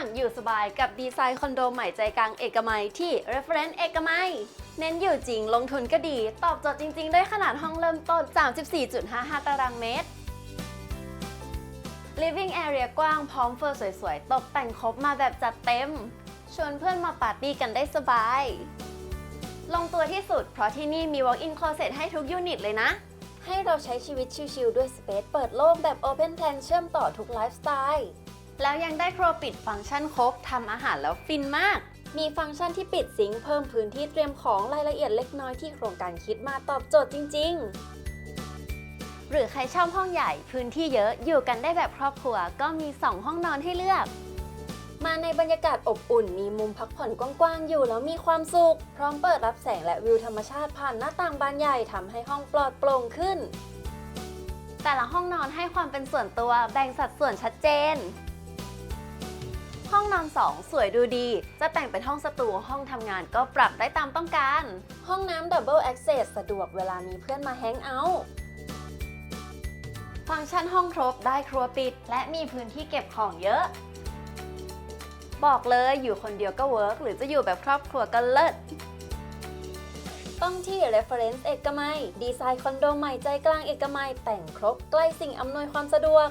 างอยู่สบายกับดีไซน์คอนโดใหม่ใจกลางเอกมัยที่ Reference เอกมัย เน้นอยู่จริงลงทุนก็ดี ตอบโจทย์จริง ๆ ด้วยขนาดห้องเริ่มต้น 34.55 ตารางเมตร Living Area กว้างพร้อมเฟอร์สวยๆ ตกแต่งครบมาแบบจัดเต็ม ชวนเพื่อนมาปาร์ตี้กันได้สบาย ลงตัวที่สุดเพราะที่นี่มี Walk-in Closet ให้ทุกยูนิตเลยนะ ให้เราใช้ชีวิตชิลๆด้วยสเปซเปิดโล่งแบบ Open Plan เชื่อมต่อทุกไลฟ์สไตล์ แล้วยังได้ครัวปิดฟังก์ชันครบทำอาหารแล้วฟินมาก มีฟังก์ชันที่ปิดซิงเพิ่มพื้นที่เตรียมของรายละเอียดเล็กน้อยที่โครงการคิดมาตอบโจทย์จริง ๆ หรือใครชอบห้องใหญ่พื้นที่เยอะอยู่กันได้แบบครอบครัวก็มี 2 ห้องนอนให้เลือก มาในบรรยากาศอบอุ่นมีมุมพักผ่อนกว้างๆอยู่แล้วมีความสุข พร้อมเปิดรับแสงและวิวธรรมชาติผ่านหน้าต่างบานใหญ่ทำให้ห้องปลอดโปร่งขึ้นแต่ละห้องนอนให้ความเป็นส่วนตัวแบ่งสัดส่วนชัดเจน ห้องนอน 2 สวยดูดี จะแต่งเป็นห้องสตูห้องทำงานก็ปรับได้ตามต้องการ ห้องน้ำดับเบิลแอคเซสสะดวกเวลามีเพื่อนมาแฮงเอาท์ฟังก์ชันห้องครบได้ครัวปิด และมีพื้นที่เก็บของเยอะ บอกเลยอยู่คนเดียวก็เวิร์กหรือจะอยู่แบบครอบครัวก็เลิศต้องที่ Reference เอกมัย ดีไซน์คอนโดใหม่ใจกลางเอกมัย แต่งครบใกล้สิ่งอำนวยความสะดวก